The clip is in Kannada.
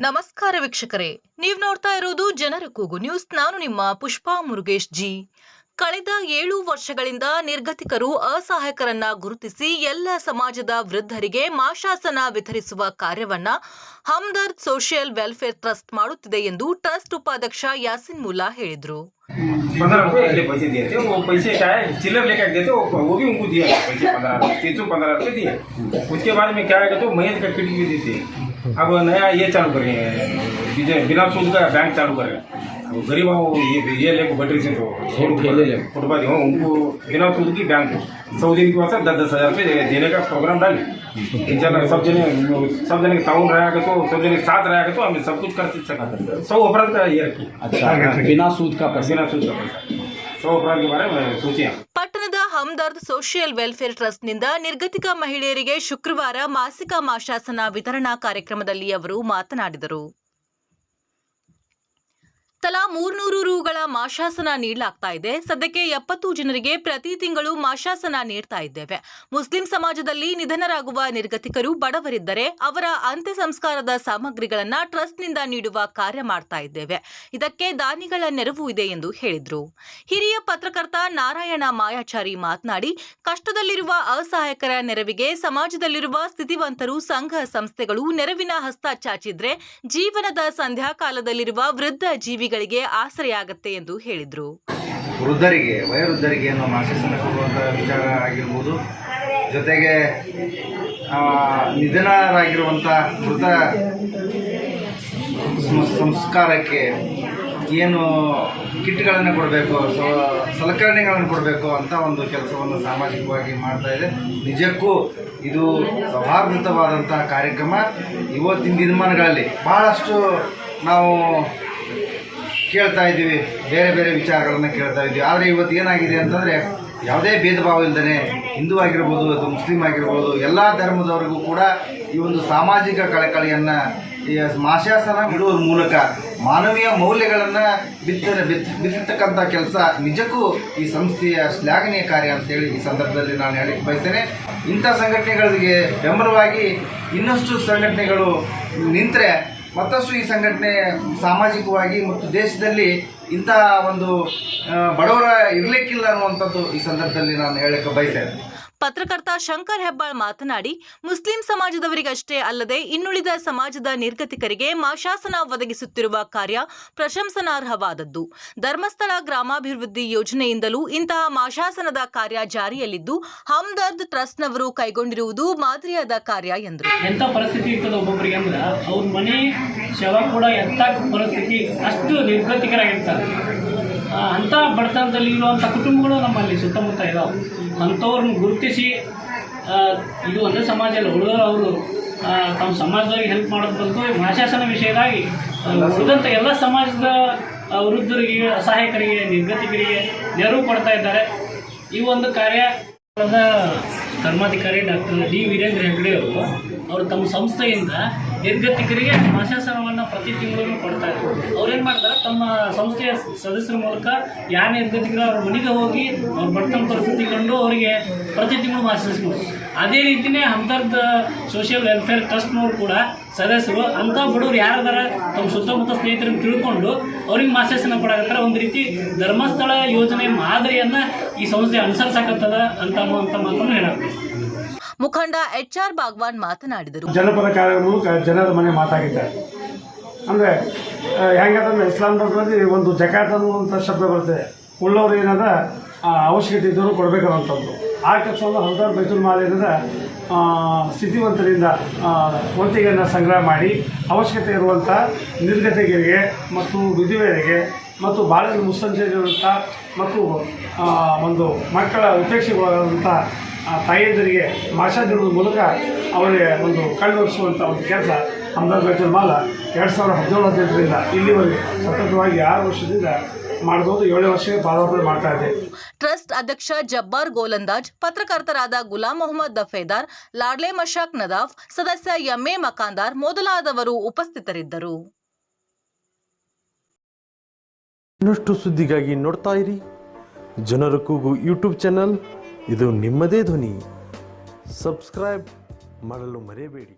ನಮಸ್ಕಾರ ವೀಕ್ಷಕರೇ. ನೀವು ನೋಡ್ತಾ ಇರೋದು ಜನರ ಕೂಗು ನ್ಯೂಸ್. ನಾನು ನಿಮ್ಮ ಪುಷ್ಪಾ ಮುರುಗೇಶ್ ಜಿ. ಕಳೆದ ಏಳು ವರ್ಷಗಳಿಂದ ನಿರ್ಗತಿಕರು ಅಸಹಾಯಕರನ್ನ ಗುರುತಿಸಿ ಎಲ್ಲ ಸಮಾಜದ ವೃದ್ಧರಿಗೆ ಮಾಶಾಸನ ವಿತರಿಸುವ ಕಾರ್ಯವನ್ನ ಹಮ್ದರ್ದ್ ಸೋಷಿಯಲ್ ವೆಲ್ಫೇರ್ ಟ್ರಸ್ಟ್ ಮಾಡುತ್ತಿದೆ ಎಂದು ಟ್ರಸ್ಟ್ ಉಪಾಧ್ಯಕ್ಷ ಯಾಸಿನ್ ಮುಲ್ಲಾ ಹೇಳಿದರು. अब नया ये चालू कर डीजे बिना सूद का बैंक चालू करें। रहे हैं अब गरीब ये ये लेको बैटरी से तो फुटपाथ हो उनको बिना सूद की बैंक सौ दिन के वास्ते दस दस हज़ार रुपये देने का प्रोग्राम डाले। इन चल सब जने सब जने ताउन रहेगा तो सब जने साथ रहा रहेगा तो हमें सब कुछ कर सका सौ अपराध का ये रखिए। अच्छा हाँ, बिना सूद का बिना सूद का पैसा। सौ अपराध के बारे में सोचिए ಹಮ್ದರ್ದ್ ಸೋಷಿಯಲ್ ವೆಲ್ಫೇರ್ ಟ್ರಸ್ಟ್ನಿಂದ ನಿರ್ಗತಿಕ ಮಹಿಳೆಯರಿಗೆ ಶುಕ್ರವಾರ ಮಾಸಿಕ ಮಾಶಾಸನ ವಿತರಣಾ ಕಾರ್ಯಕ್ರಮದಲ್ಲಿ ಅವರು ಮಾತನಾಡಿದರು. ತಲಾ ಮೂರ್ನೂರು ರೂಗಳ ಮಾಶಾಸನ ನೀಡಲಾಗ್ತಾ ಇದೆ. ಸದ್ಯಕ್ಕೆ ಎಪ್ಪತ್ತು ಜನರಿಗೆ ಪ್ರತಿ ತಿಂಗಳು ಮಾಶಾಸನ ನೀಡ್ತಾ ಇದ್ದೇವೆ. ಮುಸ್ಲಿಂ ಸಮಾಜದಲ್ಲಿ ನಿಧನರಾಗುವ ನಿರ್ಗತಿಕರು ಬಡವರಿದ್ದರೆ ಅವರ ಅಂತ್ಯ ಸಂಸ್ಕಾರದ ಸಾಮಗ್ರಿಗಳನ್ನ ಟ್ರಸ್ಟ್ನಿಂದ ನೀಡುವ ಕಾರ್ಯ ಮಾಡ್ತಾ ಇದ್ದೇವೆ. ಇದಕ್ಕೆ ದಾನಿಗಳ ನೆರವು ಇದೆ ಎಂದು ಹೇಳಿದರು. ಹಿರಿಯ ಪತ್ರಕರ್ತ ನಾರಾಯಣ ಮಾಯಾಚಾರಿ ಮಾತನಾಡಿ, ಕಷ್ಟದಲ್ಲಿರುವ ಅಸಹಾಯಕರ ನೆರವಿಗೆ ಸಮಾಜದಲ್ಲಿರುವ ಸ್ಥಿತಿವಂತರು, ಸಂಘ ಸಂಸ್ಥೆಗಳು ನೆರವಿನ ಹಸ್ತ ಚಾಚಿದ್ರೆ ಜೀವನದ ಸಂಧ್ಯಾಕಾಲದಲ್ಲಿರುವ ವೃದ್ಧ ಜೀವಿಗಳಿಗೆ ಆಸರೆಯಾಗತ್ತೆ ಎಂದು ಹೇಳಿದರು. ವೃದ್ಧರಿಗೆ, ವಯೋವೃದ್ಧರಿಗೆ ಏನು ಮಾಶಾಸನ ಕೊಡುವಂಥ ವಿಚಾರ ಆಗಿರ್ಬೋದು. ಜೊತೆಗೆ ನಿಧನರಾಗಿರುವಂಥ ಮೃತ ಸಂಸ್ಕಾರಕ್ಕೆ ಏನು ಕಿಟ್ಗಳನ್ನು ಕೊಡಬೇಕು ಸಲಕರಣೆಗಳನ್ನು ಕೊಡಬೇಕು ಅಂತ ಒಂದು ಕೆಲಸವನ್ನು ಸಾಮಾಜಿಕವಾಗಿ ಮಾಡ್ತಾ ಇದೆ. ನಿಜಕ್ಕೂ ಇದು ಸೌಹಾರ್ದತವಾದಂಥ ಕಾರ್ಯಕ್ರಮ. ಇವತ್ತಿನ ದಿನಮಾನಗಳಲ್ಲಿ ಭಾಳಷ್ಟು ನಾವು ಕೇಳ್ತಾ ಇದ್ದೀವಿ. ಬೇರೆ ಬೇರೆ ವಿಚಾರಗಳನ್ನು ಕೇಳ್ತಾ ಇದ್ದೀವಿ. ಆದರೆ ಇವತ್ತು ಏನಾಗಿದೆ ಅಂತಂದರೆ ಯಾವುದೇ ಭೇದ ಭಾವ ಇಲ್ಲದೇ ಹಿಂದೂ ಆಗಿರ್ಬೋದು ಅಥವಾ ಮುಸ್ಲಿಂ ಆಗಿರ್ಬೋದು, ಎಲ್ಲ ಧರ್ಮದವರಿಗೂ ಕೂಡ ಈ ಒಂದು ಸಾಮಾಜಿಕ ಕಳಕಳಿಯನ್ನು, ಈ ಮಾಶಾಸನ ಬಿಡುವ ಮೂಲಕ ಮಾನವೀಯ ಮೌಲ್ಯಗಳನ್ನು ಬಿತ್ತ ಬಿತ್ ಬಿತ್ತತಕ್ಕಂಥ ಕೆಲಸ ನಿಜಕ್ಕೂ ಈ ಸಂಸ್ಥೆಯ ಶ್ಲಾಘನೀಯ ಕಾರ್ಯ ಅಂತೇಳಿ ಈ ಸಂದರ್ಭದಲ್ಲಿ ನಾನು ಹೇಳಕ್ಕೆ ಬಯಸ್ತೇನೆ. ಇಂಥ ಸಂಘಟನೆಗಳಿಗೆ ಬೆಂಬಲವಾಗಿ ಇನ್ನಷ್ಟು ಸಂಘಟನೆಗಳು ನಿಂತರೆ ಮತ್ತಷ್ಟು ಈ ಸಂಘಟನೆ ಸಾಮಾಜಿಕವಾಗಿ ಮತ್ತು ದೇಶದಲ್ಲಿ ಇಂಥ ಒಂದು ಬಡವರ ಇರಲಿಕ್ಕಿಲ್ಲ ಅನ್ನುವಂಥದ್ದು ಈ ಸಂದರ್ಭದಲ್ಲಿ ನಾನು ಹೇಳಕ್ಕೆ ಬಯಸ್ತೇನೆ ಪತ್ರಕರ್ತ ಶಂಕರ್ ಹೆಬ್ಬಾಳ್ ಮಾತನಾಡಿ, ಮುಸ್ಲಿಂ ಸಮಾಜದವರಿಗಷ್ಟೇ ಅಲ್ಲದೆ ಇನ್ನುಳಿದ ಸಮಾಜದ ನಿರ್ಗತಿಕರಿಗೆ ಮಾಶಾಸನ ಒದಗಿಸುತ್ತಿರುವ ಕಾರ್ಯ ಪ್ರಶಂಸನಾರ್ಹವಾದದ್ದು. ಧರ್ಮಸ್ಥಳ ಗ್ರಾಮಾಭಿವೃದ್ಧಿ ಯೋಜನೆಯಿಂದಲೂ ಇಂತಹ ಮಾಶಾಸನದ ಕಾರ್ಯ ಜಾರಿಯಲ್ಲಿದ್ದು, ಹಮ್ದರ್ದ್ ಟ್ರಸ್ಟ್ನವರು ಕೈಗೊಂಡಿರುವುದು ಮಾದರಿಯಾದ ಕಾರ್ಯ ಎಂದರು. ಎಂಥ ಪರಿಸ್ಥಿತಿ ಅಂದ್ರೆ, ಅವ್ರ ಮನೆ ಶವ ಕೂಡ ಪರಿಸ್ಥಿತಿ ಅಷ್ಟು ನಿರ್ಗತಿಕರಾಗಿರ್ತಾರೆ. ಬಡತನದಲ್ಲಿ ಇರುವಂಥ ಕುಟುಂಬಗಳು ನಮ್ಮಲ್ಲಿ ಸುತ್ತಮುತ್ತ ಇದಾವೆ. ಅಂಥವ್ರನ್ನ ಗುರುತಿಸಿ ಇದು ಒಂದೇ ಸಮಾಜದಲ್ಲಿ ಹುಡುಗರು ಅವರು ತಮ್ಮ ಸಮಾಜದವ್ರಿಗೆ ಹೆಲ್ಪ್ ಮಾಡೋದು ಬಂತು. ಮಾಶಾಸನ ವಿಷಯದಾಗಿ ಉಳಿದಂಥ ಎಲ್ಲ ಸಮಾಜದ ವೃದ್ಧರಿಗೆ, ಅಸಹಾಯಕರಿಗೆ, ನಿರ್ಗತಿಕರಿಗೆ ನೆರವು ಕೊಡ್ತಾ ಇದ್ದಾರೆ. ಈ ಒಂದು ಕಾರ್ಯ ಧರ್ಮಾಧಿಕಾರಿ ಡಾಕ್ಟರ್ ಡಿ ವೀರೇಂದ್ರ ಹೆಗ್ಡೆ ಅವರು ಅವರು ತಮ್ಮ ಸಂಸ್ಥೆಯಿಂದ ನಿರ್ಗತಿಕರಿಗೆ ಮಾಶಾಸನವನ್ನು ಪ್ರತಿ ತಿಂಗಳು ಕೊಡ್ತಾ ಇದ್ದಾರೆ. ಅವ್ರೇನು ಮಾಡ್ತಾರೆ? ತಮ್ಮ ಸಂಸ್ಥೆಯ ಸದಸ್ಯರ ಮೂಲಕ ಯಾರು ನಿರ್ಗತಿಕರು ಅವ್ರ ಮನೆಗೆ ಹೋಗಿ ಅವ್ರು ಬಡತನ ಪರಿಸ್ಥಿತಿ ಕಂಡು ಅವರಿಗೆ ಪ್ರತಿ ತಿಂಗಳು ಮಾಸಿಸ್ಬೋದು ಅದೇ ರೀತಿಯೇ ಹಮ್ದರ್ದ್ ಸೋಷಿಯಲ್ ವೆಲ್ಫೇರ್ ಟ್ರಸ್ಟ್ನವ್ರು ಕೂಡ ಸದಸ್ಯರು ಅಂಥ ಬಡವರು ಯಾರದಾರ ತಮ್ಮ ಸುತ್ತಮುತ್ತ ಸ್ನೇಹಿತರನ್ನು ತಿಳ್ಕೊಂಡು ಅವ್ರಿಗೆ ಮಾಶಾಸನ ಕೊಡಕತ್ತಾರೆ ಒಂದು ರೀತಿ ಧರ್ಮಸ್ಥಳ ಯೋಜನೆ ಮಾದರಿಯನ್ನ ಈ ಸಂಸ್ಥೆ ಅನುಸರಿಸಕತ್ತದ ಅಂತ ಅನ್ನುವಂಥ ಮಾತನ್ನು ಹೇಳಬೇಕು ಮುಖಂಡ ಎಚ್ ಆರ್ ಭಾಗವಾನ್ ಮಾತನಾಡಿದರು. ಜನಪದ ಕಾರ್ಯಗಳು ಜನರ ಮನೆ ಮಾತಾಗಿದ್ದಾರೆ. ಅಂದರೆ ಹೆಂಗದಂದ್ರೆ ಇಸ್ಲಾಂ ಧರ್ಮದಲ್ಲಿ ಒಂದು ಜಕಾತ್ ಅನ್ನುವಂಥ ಶಬ್ದ ಬರುತ್ತೆ. ಉಳ್ಳವ್ರು ಏನದ ಅವಶ್ಯಕತೆ ಇದ್ದವರು ಕೊಡಬೇಕಾದಂಥದ್ದು ಆ ಕೆಲಸವನ್ನು ಹಲ್ದಾರ್ ಬೈತುಲ್ ಮಾಲೆ ಏನದ ಆ, ಸ್ಥಿತಿವಂತರಿಂದ ಒಂತಿಗೆಯನ್ನು ಸಂಗ್ರಹ ಮಾಡಿ ಅವಶ್ಯಕತೆ ಇರುವಂಥ ನಿರ್ಗತಿಗರಿಗೆ ಮತ್ತು ವಿಧಿವೆಯರಿಗೆ ಮತ್ತು ಬಾಳಿನ ಮುಸ್ಸಂಜೆಗಿರುವಂಥ ಮತ್ತು ಒಂದು ಮಕ್ಕಳ ಉಪೇಕ್ಷೆಗೊಳಗಾದಂಥ ತಾಯಿಯಂದರಿಗೆ ನೀಡುವ ಮೂಲಕ ಅವರಿಗೆ ಒಂದು ಕಣ್ಣೊರೆಸುವಂಥ ಒಂದು ಕೆಲಸ ಬೈತುಲ್ ಮಾಲ ಎರಡು ಸಾವಿರದ ಹದಿನೇಳು ಹದಿನೆಂಟರಿಂದ ಇಲ್ಲಿವರೆಗೆ ಸತತವಾಗಿ ಆರು ವರ್ಷದಿಂದ ಮಾಡಬಹುದು ಏಳನೇ ವರ್ಷಕ್ಕೆ ಪಾದಾರ್ಪಣೆ ಮಾಡ್ತಾ ಇದೆ. ಟ್ರಸ್ಟ್ ಅಧ್ಯಕ್ಷ ಜಬ್ಬಾರ್ ಗೋಲಂದಾಜ್ ಪತ್ರಕರ್ತರಾದ ಗುಲಾಂ ಮೊಹಮ್ಮದ್ ದಫೇದಾರ್ ಲಾಡ್ಲೆ ಮಶಾಕ್ ನದಾಫ್ ಸದಸ್ಯ ಎಂಎ ಮಕಾಂದಾರ್ ಮೊದಲಾದವರು ಉಪಸ್ಥಿತರಿದ್ದರು. ಇನ್ನಷ್ಟು ಸುದ್ದಿಗಾಗಿ ನೋಡ್ತಾ ಇರಿ. ಜನರ ಕೂಗು ಯೂಟ್ಯೂಬ್ ಚಾನಲ್. ಇದು ನಿಮ್ಮದೇ ಧ್ವನಿ. ಸಬ್ಸ್ಕ್ರೈಬ್ ಮಾಡಲು ಮರೆಯಬೇಡಿ.